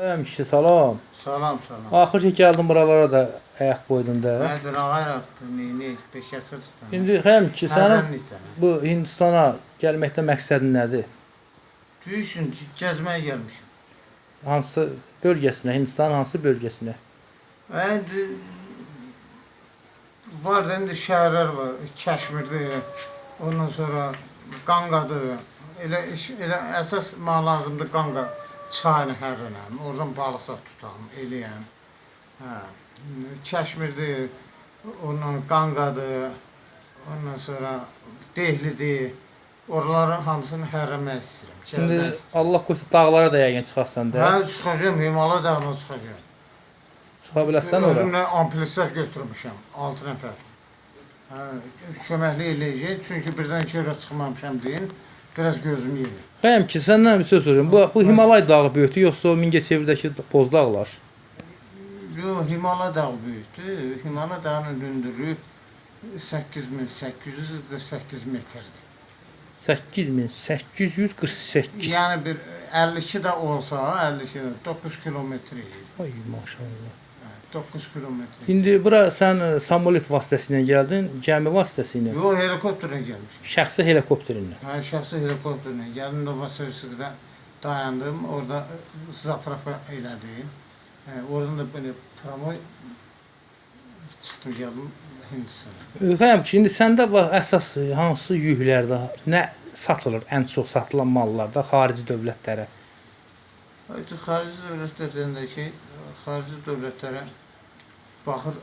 Həm kişi salam. Salam salam. Axır ki gəldin buralara da ayaq qoydun da. Nədir ağayraq ne ne peşəsiz tutan. İndi həm ki sənin bu Hindistana gəlməkdə məqsədin nədir? Düşün gəzməyə gəlmişəm. Hansı bölgəsinə, Hindistanın hansı bölgəsinə? İndi var da indi şəhərlər var. Kəşmirdir. Ondan sonra Qanqadır. Elə elə əsas mənə lazımdır Qanqa çayını hərrənəm. Oradan balıqsa tutam, eləyəm. Hə. Kəşmirdir. Ondan Qanqadır. Ondan sonra Dehlidir. Oraların hamısını hərrəmək istəyirəm. İndi. Allah qoysa dağlara da yəqin çıxasan da. Hə, çıxacağam, Himala dağına çıxacağam. Çıxa bilərsən ora. Özümlə ampliser götürmüşəm, 6 nəfər. Hə, köməkli eləyəcək, çünki birdən iki yerə çıxmamışam deyin, biraz gözüm yeri. Həm ki səndən bir söz soruşum. Bu bu Himalay dağı böyükdür yoxsa o Mingəçevirdəki Boz dağlar? Yox, Himala dağı böyükdür. Himala dağının hündürlüyü 8848 metrdir. 8848. Yəni bir 52 də olsa, 52 də 9 kilometr edir. Ay maşallah. Hə, 9 kilometr. İndi bura sən e, samolyot vasitəsilə gəldin, gəmi vasitəsilə. Yox, helikopterlə gəlmişəm. Şəxsi helikopterinlə. Hə, şəxsi helikopterlə gəldim Novosibirskdə dayandım. Orada zapravka elədim. Hə, oradan da belə tramvay çıxdım gəldim Hindistana. Xəyam ki, indi səndə bax əsas e, hansı yüklərdə nə satılır? Ən çox satılan mallarda xarici dövlətlərə. Xarici dövlətlərdən də ki, xarici dövlətlərə baxır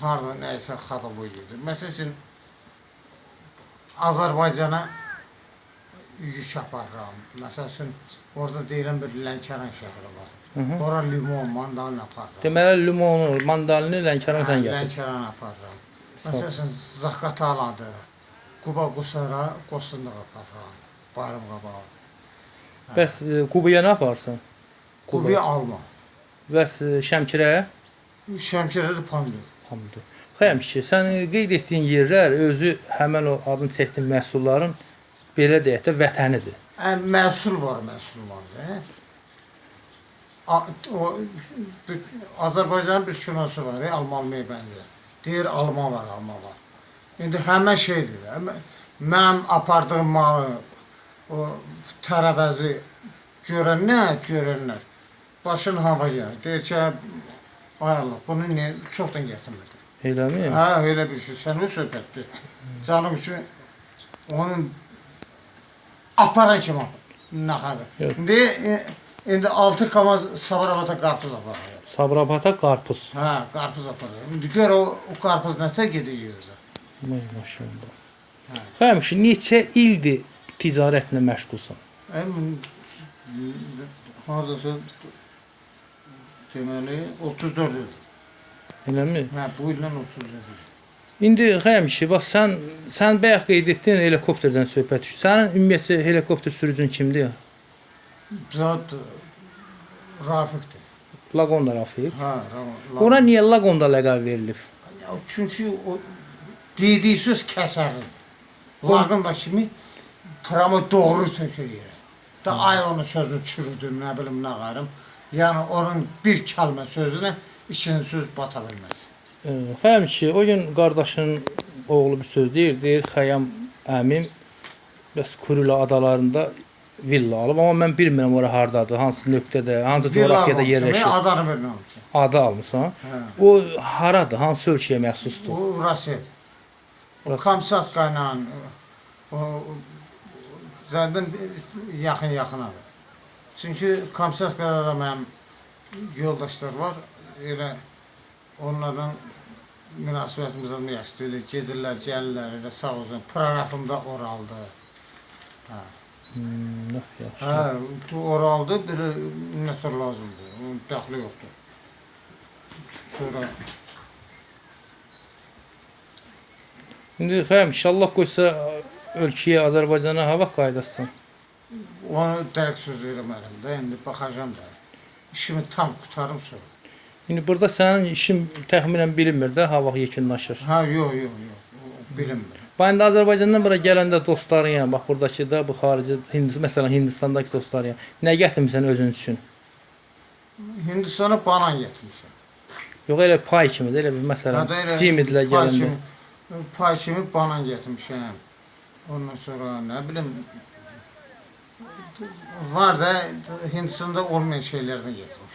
harda nəyisə xata gedir. Məsəl üçün Azərbaycana yük aparıram. Məsəl üçün orada deyilən bir Lənkəran şəhəri var. Hı -hı. Ora limon, mandalina aparıram. Deməli limonu, mandalini, Lənkəran sən gətirsən. Lənkəran aparıram. Məsəl üçün Zaqataladı, Quba Qusara, Qosunluq aparıram. Bayram qabağı. Bəs e, Qubaya nə aparsan? Qubiyə alma. Bəs e, Pomidor. Hamdı. Xəyam ki, sən qeyd etdiyin yerlər özü həmin o adını çəkdiyin məhsulların belə deyək də vətənidir. Ən məhsul var, məhsul var da. O bir, Azərbaycanın bir kinosu var, e, Almanlıya bənzər. Deyir alma var, alma var. İndi həmən şeydir. Həmən, mənim apardığım malı o tərəvəzi görənlər, görənlər başını hava gəlir. Deyir ki, Allah, bunu niyə çoxdan gətirmədi? Eləmi? Hə, elə bir şey. Sən o söhbətdir. Canım üçün onun aparan kimi naxadı. Yox. İndi e, indi 6 kamaz Sabirabada qarpız aparır. Sabrabata qarpız. Hə, qarpız aparır. İndi gör o, o qarpız nətə gedir yerdə. Ay maşallah. Hə. Xəyam ki, neçə ildir ticarətlə məşğulsan? Əm hardasa deməli 34 il. Eləmi? Hə, bu illə 34 il. İndi ki, bax sən sən bayaq qeyd etdin helikopterdən söhbət düşür. Sənin ümumiyyətcə helikopter sürücün kimdir? Zat Rafiqdir. Laqonda Rafiq. Hə, Ra- Ona niyə Laqonda ləqəb verilib? Çünki o dediyi söz kəsərir. Laqın da kimi pramı doğru sökür yerə. Da ay onun sözünü çürüdüm, nə bilim nə qarım. Yəni onun bir kəlmə sözünə ikinci söz bata bilməz. Ə, Xəyam ki, o gün qardaşının oğlu bir söz deyir, deyir Xəyam əmim bəs Kurula adalarında villa alıb, amma mən bilmirəm ora hardadır, hansı nöqtədə, hansı coğrafiyada yerləşir. Adarı bilmirəm. Adı almısan. Hə. O haradır, hansı ölkəyə məxsusdur? O Raset. O Kamçatka ilə o zaten yaxın yaxınadır. Çünki Kamçatkada da mənim yoldaşlar var. Elə onlardan münasibətimiz yaxşıdır. Elə gedirlər, gəlirlər, elə sağ olsun. Proqramımda oraldı. Hmm, yox, yaxşı. Hə, bu oraldı, belə minnətlər lazımdır. Onun dəxli yoxdur. Sonra İndi xəyam inşallah qoysa ölkəyə, Azərbaycana hava qaydasın. Onu dəqiq söz eləmərəm də, indi baxacam da. İşimi tam qutarım sonra. İndi burada sənin işin təxminən bilinmir də, hava yekunlaşır. Ha, yox, yox, yox. Bilinmir. Bax indi Azərbaycandan bura gələndə dostların yəni bax burdakı da bu xarici Hindistan məsələn Hindistandakı dostların yəni nə gətirmisən özün üçün? Hindistana banan getmişəm. Yox elə pay kimi də elə bir məsələn Hə, cimidlə pay gələndə. kimi- Pay kimi banan getmişəm. Ondan sonra nə bilim var da Hindistanda olmayan şeylerden getirmişim.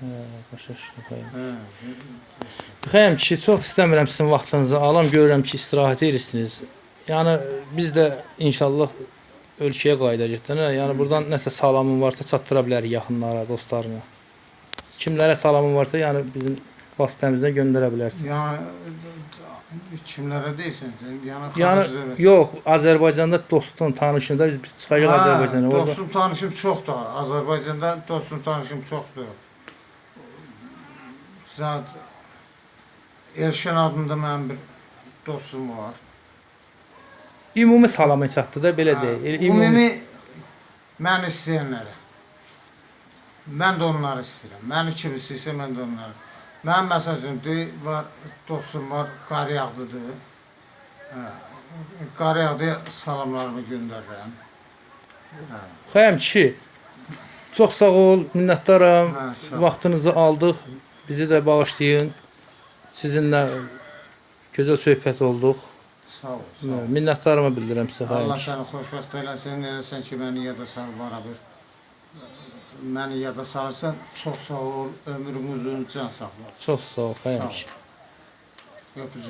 Hə, başa düşdüm. Xəyam kişi çox istəmirəm sizin vaxtınızı alam. Görürəm ki, istirahət edirsiniz. Yəni biz də inşallah ölkəyə qayıdacağıq da. Yəni burdan nəsə salamın varsa çatdıra bilərik yaxınlara, dostlarına. Kimlərə salamın varsa, yəni bizim vasitəmizdən göndərə bilərsən. Yani kimlere değilsin sen? Yani, Yəni xaricdə- yox, Azərbaycanda dostun, tanışında biz, biz çıxacağıq Azərbaycana. Orada Dostum tanışım çoxdur. Azərbaycanda dostum tanışım çoxdur. Zat Elşən adında mənim bir dostum var. ümumi salamı çatdı da belə deyil. Elə Ümumi mən istəyənlərə. Mən də onları istəyirəm. Məni kim istəyirsə mən də onları. Mənim məsəl üçün var dostum var, Qaryağdıdır. Hə. Qaryağdıya salamlarımı göndərirəm. Hə. Xəyam kişi, çox sağ ol, minnətdaram. Hə. Vaxtınızı aldıq. Bizi də bağışlayın. Sizinlə gözəl söhbət olduq. Sağ ol. Sağ ol. Minnətdarımı bildirirəm sizə Allah səni xoşbəxt eləsin, eləsən ki, məni yada sal var bir. Məni yada salırsan, çox sağ ol, ömrün uzun, can ol. Çox sağ ol. Öpücük.